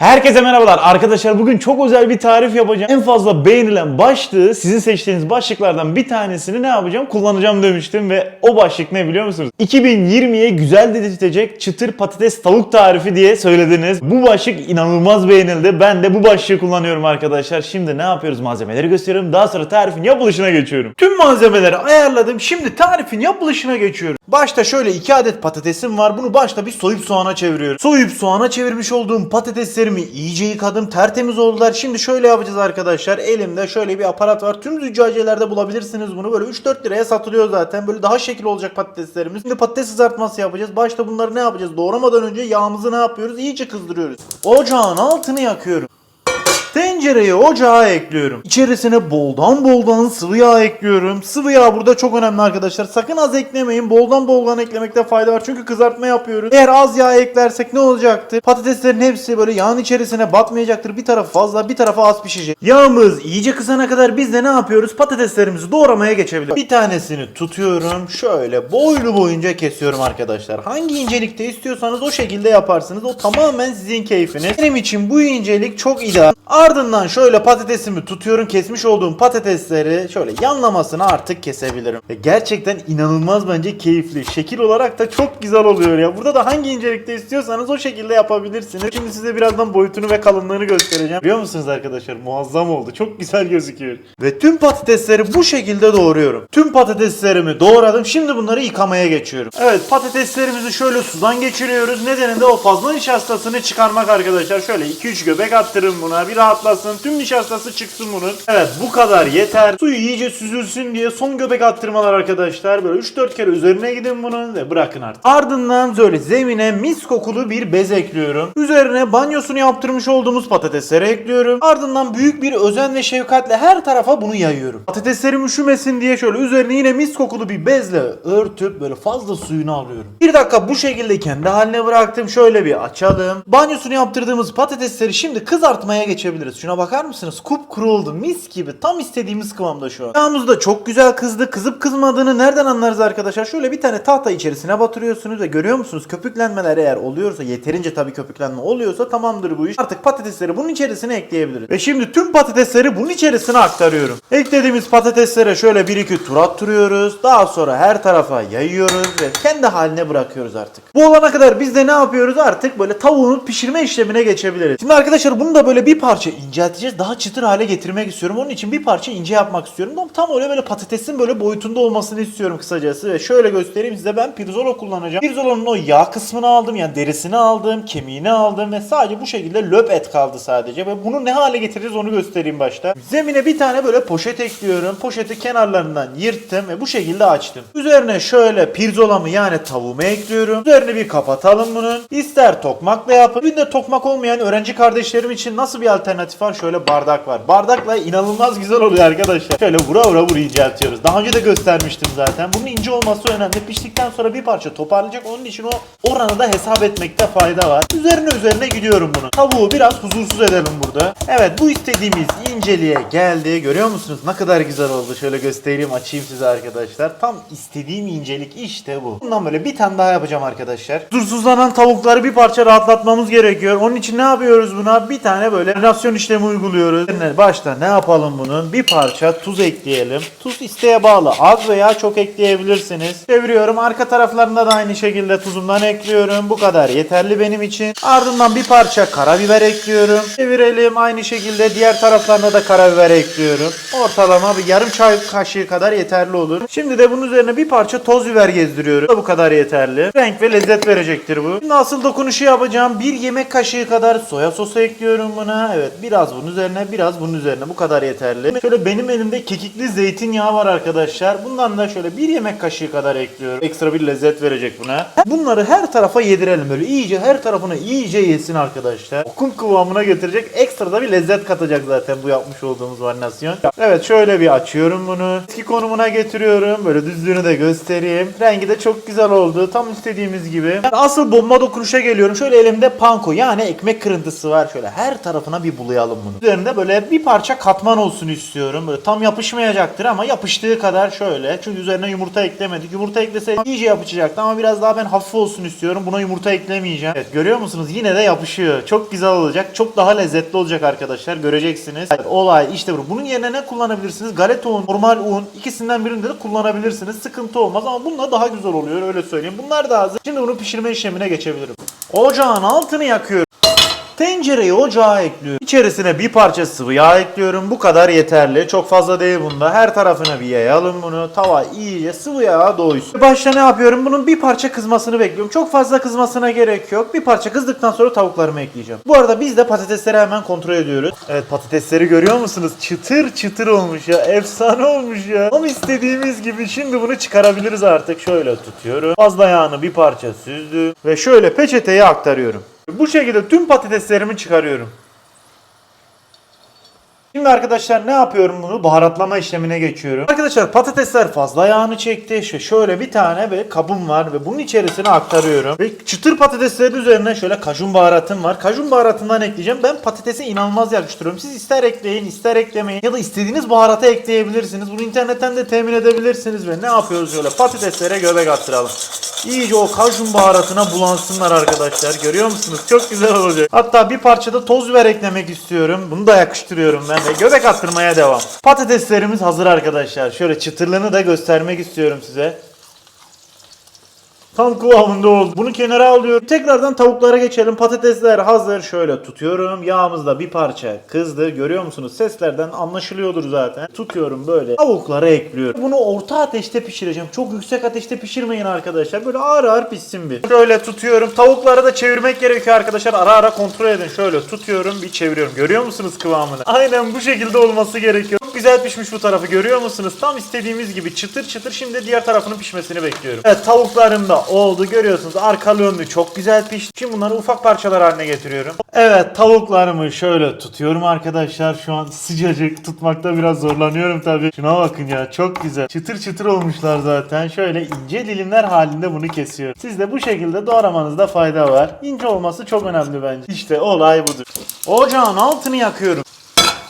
Herkese merhabalar arkadaşlar bugün çok özel bir tarif yapacağım. En fazla beğenilen başlığı sizin seçtiğiniz başlıklardan bir tanesini ne yapacağım? Kullanacağım demiştim ve o başlık ne biliyor musunuz? 2020'ye güzel dedirtecek çıtır patates tavuk tarifi diye söylediniz. Bu başlık inanılmaz beğenildi. Ben de bu başlığı kullanıyorum arkadaşlar. Şimdi ne yapıyoruz? Malzemeleri gösteriyorum. Daha sonra tarifin yapılışına geçiyorum. Tüm malzemeleri ayarladım. Şimdi tarifin yapılışına geçiyorum. Başta şöyle 2 adet patatesim var. Bunu başta bir soyup soğana çeviriyorum. Soyup soğana çevirmiş olduğum patateslerimi iyice yıkadım. Tertemiz oldular. Şimdi şöyle yapacağız arkadaşlar. Elimde şöyle bir aparat var. Tüm züccaciyelerde bulabilirsiniz bunu. Böyle 3-4 liraya satılıyor zaten. Böyle daha şekil olacak patateslerimiz. Şimdi patates kızartması yapacağız. Başta bunları ne yapacağız? Doğramadan önce yağımızı ne yapıyoruz? İyice kızdırıyoruz. Ocağın altını yakıyorum. Tencereyi ocağa ekliyorum. İçerisine boldan boldan sıvı yağ ekliyorum. Sıvı yağ burada çok önemli arkadaşlar. Sakın az eklemeyin. Boldan boldan eklemekte fayda var. Çünkü kızartma yapıyoruz. Eğer az yağ eklersek ne olacaktır? Patateslerin hepsi böyle yağın içerisine batmayacaktır. Bir tarafı fazla bir tarafı az pişecek. Yağımız iyice kızana kadar biz de ne yapıyoruz? Patateslerimizi doğramaya geçebiliriz. Bir tanesini tutuyorum. Şöyle boylu boyunca kesiyorum arkadaşlar. Hangi incelikte istiyorsanız o şekilde yaparsınız. O tamamen sizin keyfiniz. Benim için bu incelik çok ideal. Ardından şöyle patatesimi tutuyorum. Kesmiş olduğum patatesleri şöyle yanlamasını artık kesebilirim. Ve gerçekten inanılmaz bence keyifli. Şekil olarak da çok güzel oluyor ya. Burada da hangi incelikte istiyorsanız o şekilde yapabilirsiniz. Şimdi size birazdan boyutunu ve kalınlığını göstereceğim. Biliyor musunuz arkadaşlar? Muazzam oldu. Çok güzel gözüküyor. Ve tüm patatesleri bu şekilde doğruyorum. Tüm patateslerimi doğradım. Şimdi bunları yıkamaya geçiyorum. Evet patateslerimizi şöyle sudan geçiriyoruz. Nedeni de o fazla nişastasını çıkarmak arkadaşlar. Şöyle 2-3 göbek attırın buna. Bir rahatlasın. Tüm nişastası çıksın bunun. Evet bu kadar yeter. Suyu iyice süzülsün diye son göbek attırmalar arkadaşlar. Böyle 3-4 kere üzerine gidin bunun ve bırakın artık. Ardından böyle zemine mis kokulu bir bez ekliyorum. Üzerine banyosunu yaptırmış olduğumuz patatesleri ekliyorum. Ardından büyük bir özen ve şefkatle her tarafa bunu yayıyorum. Patateslerim üşümesin diye şöyle üzerine yine mis kokulu bir bezle örtüp böyle fazla suyunu alıyorum. Bir dakika bu şekilde kendi haline bıraktım. Şöyle bir açalım. Banyosunu yaptırdığımız patatesleri şimdi kızartmaya geçebiliriz. Şuna bakar mısınız? Kupkuru oldu. Mis gibi. Tam istediğimiz kıvamda şu an. Yağımız da çok güzel kızdı. Kızıp kızmadığını nereden anlarız arkadaşlar? Şöyle bir tane tahta içerisine batırıyorsunuz ve görüyor musunuz? Köpüklenmeler eğer oluyorsa yeterince tabii köpüklenme oluyorsa tamamdır bu iş. Artık patatesleri bunun içerisine ekleyebiliriz. Ve şimdi tüm patatesleri bunun içerisine aktarıyorum. Eklediğimiz patateslere şöyle bir iki tur attırıyoruz. Daha sonra her tarafa yayıyoruz ve kendi haline bırakıyoruz artık. Bu olana kadar biz de ne yapıyoruz? Artık böyle tavuğun pişirme işlemine geçebiliriz. Şimdi arkadaşlar bunu da böyle bir parça incelteceğiz. Daha çıtır hale getirmek istiyorum. Onun için bir parça ince yapmak istiyorum. Ama tam öyle böyle patatesin böyle boyutunda olmasını istiyorum kısacası. Ve şöyle göstereyim size ben pirzola kullanacağım. Pirzola'nın o yağ kısmını aldım. Yani derisini aldım, kemiğini aldım ve sadece bu şekilde löp et kaldı sadece. Ve bunu ne hale getireceğiz onu göstereyim başta. Zemine bir tane böyle poşet ekliyorum. Poşeti kenarlarından yırttım ve bu şekilde açtım. Üzerine şöyle pirzolamı yani tavuğumu ekliyorum. Üzerine bir kapatalım bunun. İster tokmakla yapın. Bir de tokmak olmayan öğrenci kardeşlerim için nasıl bir alternatif var? Şöyle bardak var. Bardakla inanılmaz güzel oluyor arkadaşlar. Şöyle vura vura vura inceltiyoruz. Daha önce de göstermiştim zaten. Bunun ince olması önemli. Piştikten sonra bir parça toparlayacak. Onun için o oranı da hesap etmekte fayda var. Üzerine üzerine gidiyorum bunu. Tavuğu biraz huzursuz edelim burada. Evet bu istediğimiz inceliğe geldi. Görüyor musunuz? Ne kadar güzel oldu. Şöyle göstereyim açayım size arkadaşlar. Tam istediğim incelik işte bu. Bundan böyle bir tane daha yapacağım arkadaşlar. Huzursuzlanan tavukları bir parça rahatlatmamız gerekiyor. Onun için ne yapıyoruz buna? Bir tane böyle marinasyon işlemi uyguluyoruz. Üzerine Başta ne yapalım bunun? Bir parça tuz ekleyelim. Tuz isteğe bağlı. Az veya çok ekleyebilirsiniz. Çeviriyorum. Arka taraflarında da aynı şekilde tuzumdan ekliyorum. Bu kadar yeterli benim için. Ardından bir parça karabiber ekliyorum. Çevirelim. Aynı şekilde diğer taraflarına da karabiber ekliyorum. Ortalama bir yarım çay kaşığı kadar yeterli olur. Şimdi de bunun üzerine bir parça toz biber gezdiriyorum. Bu bu kadar yeterli. Renk ve lezzet verecektir bu. Şimdi asıl dokunuşu yapacağım. Bir yemek kaşığı kadar soya sosu ekliyorum buna. Evet biraz bunun üzerine biraz bunun üzerine. Bu kadar yeterli. Şöyle benim elimde kekikli zeytinyağı var arkadaşlar. Bundan da şöyle bir yemek kaşığı kadar ekliyorum. Ekstra bir lezzet verecek buna. Bunları her tarafa yedirelim böyle. iyice her tarafına iyice yesin arkadaşlar. Okum kıvamına getirecek. Ekstra da bir lezzet katacak zaten bu yapmış olduğumuz marinasyon. Evet şöyle bir açıyorum bunu. Eski konumuna getiriyorum. Böyle düzlüğünü de göstereyim. Rengi de çok güzel oldu. Tam istediğimiz gibi. Asıl bomba dokunuşa geliyorum. Şöyle elimde panko yani ekmek kırıntısı var. Şöyle her tarafına bir bulayalım koyalım bunu. Üzerinde böyle bir parça katman olsun istiyorum. Böyle tam yapışmayacaktır ama yapıştığı kadar şöyle. Çünkü üzerine yumurta eklemedik. Yumurta ekleseydik iyice yapışacaktı ama biraz daha ben hafif olsun istiyorum. Buna yumurta eklemeyeceğim. Evet görüyor musunuz? Yine de yapışıyor. Çok güzel olacak. Çok daha lezzetli olacak arkadaşlar. Göreceksiniz. Olay işte bu. Bunun yerine ne kullanabilirsiniz? Galeta un, normal un. ikisinden birinde de kullanabilirsiniz. Sıkıntı olmaz ama bununla daha güzel oluyor öyle söyleyeyim. Bunlar da hazır. Şimdi bunu pişirme işlemine geçebilirim. Ocağın altını yakıyorum. Tencereyi ocağa ekliyorum. İçerisine bir parça sıvı yağ ekliyorum. Bu kadar yeterli. Çok fazla değil bunda. Her tarafına bir yayalım bunu. Tava iyice sıvı yağa doysun. Başta ne yapıyorum? Bunun bir parça kızmasını bekliyorum. Çok fazla kızmasına gerek yok. Bir parça kızdıktan sonra tavuklarımı ekleyeceğim. Bu arada biz de patatesleri hemen kontrol ediyoruz. Evet patatesleri görüyor musunuz? Çıtır çıtır olmuş ya. Efsane olmuş ya. Tam istediğimiz gibi. Şimdi bunu çıkarabiliriz artık. Şöyle tutuyorum. Fazla yağını bir parça süzdüm. Ve şöyle peçeteye aktarıyorum. Bu şekilde tüm patateslerimi çıkarıyorum. Şimdi arkadaşlar ne yapıyorum bunu? Baharatlama işlemine geçiyorum. Arkadaşlar patatesler fazla yağını çekti. Şöyle bir tane ve kabım var ve bunun içerisine aktarıyorum. Ve çıtır patateslerin üzerine şöyle kajun baharatım var. Kajun baharatından ekleyeceğim. Ben patatese inanılmaz yakıştırıyorum. Siz ister ekleyin, ister eklemeyin ya da istediğiniz baharatı ekleyebilirsiniz. Bunu internetten de temin edebilirsiniz ve ne yapıyoruz şöyle patateslere göbek attıralım. İyice o kajun baharatına bulansınlar arkadaşlar. Görüyor musunuz? Çok güzel olacak. Hatta bir parça da toz biber eklemek istiyorum. Bunu da yakıştırıyorum ben ve göbek attırmaya devam. Patateslerimiz hazır arkadaşlar. Şöyle çıtırlığını da göstermek istiyorum size. Tam kıvamında oldu. Bunu kenara alıyorum. Tekrardan tavuklara geçelim. Patatesler hazır. Şöyle tutuyorum. Yağımız da bir parça kızdı. Görüyor musunuz? Seslerden anlaşılıyordur zaten. Tutuyorum böyle. Tavuklara ekliyorum. Bunu orta ateşte pişireceğim. Çok yüksek ateşte pişirmeyin arkadaşlar. Böyle ağır ağır pişsin bir. Şöyle tutuyorum. Tavukları da çevirmek gerekiyor arkadaşlar. Ara ara kontrol edin. Şöyle tutuyorum. Bir çeviriyorum. Görüyor musunuz kıvamını? Aynen bu şekilde olması gerekiyor. Çok güzel pişmiş bu tarafı. Görüyor musunuz? Tam istediğimiz gibi çıtır çıtır. Şimdi diğer tarafının pişmesini bekliyorum. Evet tavuklarım da oldu. Görüyorsunuz arkalı önlü çok güzel pişti. Şimdi bunları ufak parçalar haline getiriyorum. Evet tavuklarımı şöyle tutuyorum arkadaşlar. Şu an sıcacık tutmakta biraz zorlanıyorum tabii. Şuna bakın ya çok güzel. Çıtır çıtır olmuşlar zaten. Şöyle ince dilimler halinde bunu kesiyorum. Siz de bu şekilde doğramanızda fayda var. İnce olması çok önemli bence. İşte olay budur. Ocağın altını yakıyorum.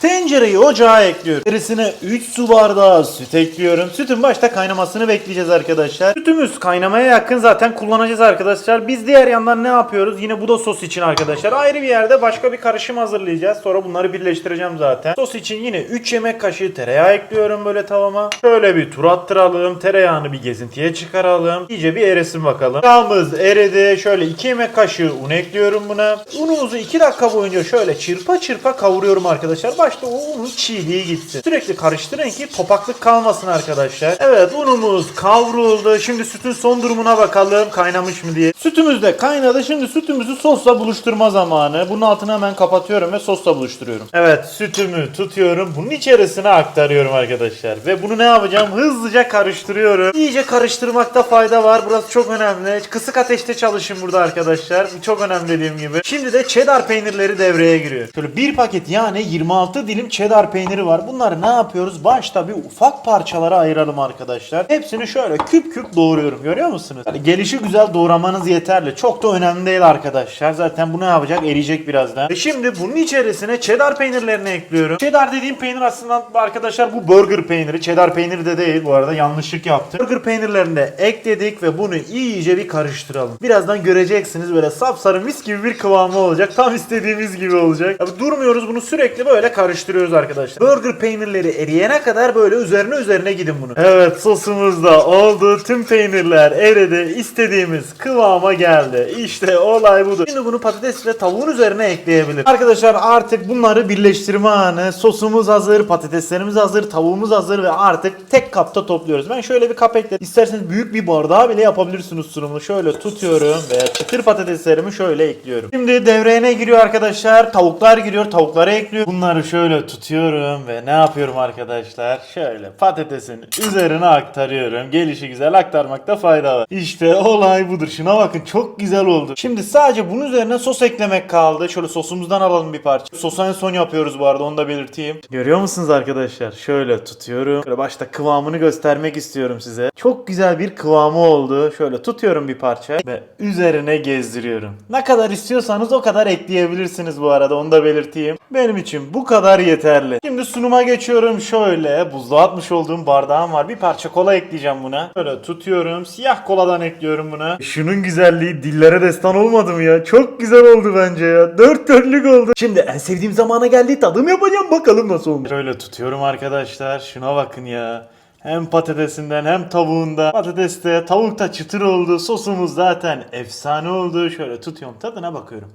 Tencereyi ocağa ekliyorum. İçerisine 3 su bardağı süt ekliyorum. Sütün başta kaynamasını bekleyeceğiz arkadaşlar. Sütümüz kaynamaya yakın zaten kullanacağız arkadaşlar. Biz diğer yandan ne yapıyoruz? Yine bu da sos için arkadaşlar. Ayrı bir yerde başka bir karışım hazırlayacağız. Sonra bunları birleştireceğim zaten. Sos için yine 3 yemek kaşığı tereyağı ekliyorum böyle tavama. Şöyle bir tur attıralım. Tereyağını bir gezintiye çıkaralım. İyice bir erisin bakalım. Yağımız eridi. Şöyle 2 yemek kaşığı un ekliyorum buna. Unumuzu 2 dakika boyunca şöyle çırpa çırpa kavuruyorum arkadaşlar. Başta o unun çiğliği gitsin. Sürekli karıştırın ki topaklık kalmasın arkadaşlar. Evet unumuz kavruldu. Şimdi sütün son durumuna bakalım kaynamış mı diye. Sütümüz de kaynadı. Şimdi sütümüzü sosla buluşturma zamanı. Bunun altını hemen kapatıyorum ve sosla buluşturuyorum. Evet sütümü tutuyorum. Bunun içerisine aktarıyorum arkadaşlar. Ve bunu ne yapacağım? Hızlıca karıştırıyorum. İyice karıştırmakta fayda var. Burası çok önemli. Kısık ateşte çalışın burada arkadaşlar. Bu çok önemli dediğim gibi. Şimdi de cheddar peynirleri devreye giriyor. Şöyle bir paket yani 26 dilim cheddar peyniri var. Bunları ne yapıyoruz? Başta bir ufak parçalara ayıralım arkadaşlar. Hepsini şöyle küp küp doğruyorum. Görüyor musunuz? Yani gelişi güzel doğramanız yeterli. Çok da önemli değil arkadaşlar. Zaten bu ne yapacak? Eriyecek birazdan. Ve şimdi bunun içerisine cheddar peynirlerini ekliyorum. Cheddar dediğim peynir aslında arkadaşlar bu burger peyniri. Cheddar peyniri de değil bu arada. Yanlışlık yaptım. Burger peynirlerini de ekledik ve bunu iyice bir karıştıralım. Birazdan göreceksiniz böyle sapsarı mis gibi bir kıvamı olacak. Tam istediğimiz gibi olacak. Abi durmuyoruz bunu sürekli böyle karıştırıyoruz arkadaşlar. Burger peynirleri eriyene kadar böyle üzerine üzerine gidin bunu. Evet sosumuz da oldu. Tüm peynirler eridi. İstediğimiz kıvama geldi. İşte olay budur. Şimdi bunu patates ve tavuğun üzerine ekleyebilir. Arkadaşlar artık bunları birleştirme anı. Sosumuz hazır, patateslerimiz hazır, tavuğumuz hazır ve artık tek kapta topluyoruz. Ben şöyle bir kap ekledim. İsterseniz büyük bir bardağa bile yapabilirsiniz sunumunu. Şöyle tutuyorum ve çıtır patateslerimi şöyle ekliyorum. Şimdi devreye ne giriyor arkadaşlar? Tavuklar giriyor. Tavukları ekliyor. Bunları şöyle şöyle tutuyorum ve ne yapıyorum arkadaşlar? Şöyle patatesin üzerine aktarıyorum. Gelişi güzel aktarmakta fayda var. İşte olay budur. Şuna bakın çok güzel oldu. Şimdi sadece bunun üzerine sos eklemek kaldı. Şöyle sosumuzdan alalım bir parça. Sosu en son yapıyoruz bu arada onu da belirteyim. Görüyor musunuz arkadaşlar? Şöyle tutuyorum. Şöyle başta kıvamını göstermek istiyorum size. Çok güzel bir kıvamı oldu. Şöyle tutuyorum bir parça ve üzerine gezdiriyorum. Ne kadar istiyorsanız o kadar ekleyebilirsiniz bu arada onu da belirteyim. Benim için bu kadar yeterli. Şimdi sunuma geçiyorum. Şöyle buzluğa atmış olduğum bardağım var. Bir parça kola ekleyeceğim buna. Şöyle tutuyorum. Siyah koladan ekliyorum buna. Şunun güzelliği dillere destan olmadı mı ya? Çok güzel oldu bence ya. Dört dörtlük oldu. Şimdi en sevdiğim zamana geldi. Tadım yapacağım. Bakalım nasıl olmuş. Şöyle tutuyorum arkadaşlar. Şuna bakın ya. Hem patatesinden hem tavuğunda. Patates de tavuk da çıtır oldu. Sosumuz zaten efsane oldu. Şöyle tutuyorum. Tadına bakıyorum.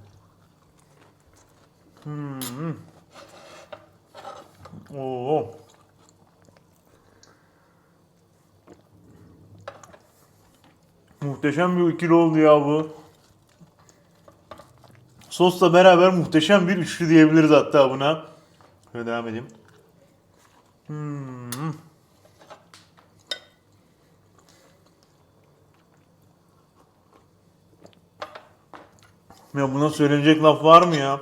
Hmm. Oo. Muhteşem bir ikili oldu ya bu. Sosla beraber muhteşem bir üçlü diyebiliriz hatta buna. Şöyle devam edeyim. Hmm. Ya buna söylenecek laf var mı ya?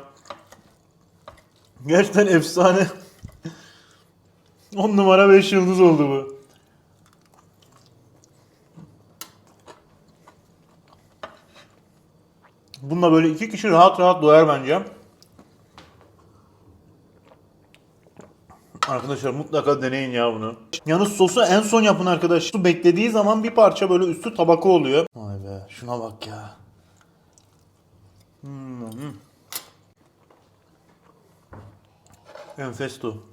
Gerçekten efsane. 10 numara 5 yıldız oldu bu. Bununla böyle iki kişi rahat rahat doyar bence. Arkadaşlar mutlaka deneyin ya bunu. Yalnız sosu en son yapın arkadaşlar. Su beklediği zaman bir parça böyle üstü tabaka oluyor. Vay be şuna bak ya. Hmm. Enfesto.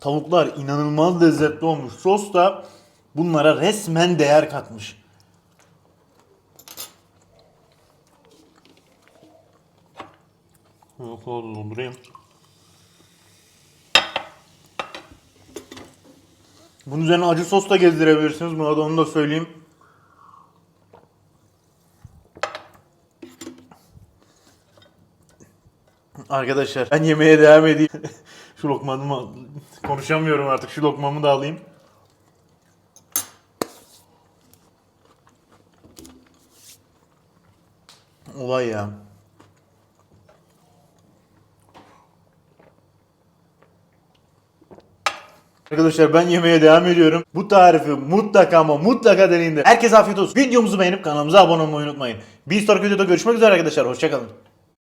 Tavuklar inanılmaz lezzetli olmuş. Sos da bunlara resmen değer katmış. Yok oldu doldurayım. Bunun üzerine acı sos da gezdirebilirsiniz. Buna da onu da söyleyeyim. Arkadaşlar ben yemeğe devam edeyim. Şu lokmamı konuşamıyorum artık. Şu lokmamı da alayım. Olay ya. Arkadaşlar ben yemeğe devam ediyorum. Bu tarifi mutlaka ama mutlaka deneyin de. Herkese afiyet olsun. Videomuzu beğenip kanalımıza abone olmayı unutmayın. Bir sonraki videoda görüşmek üzere arkadaşlar. Hoşçakalın.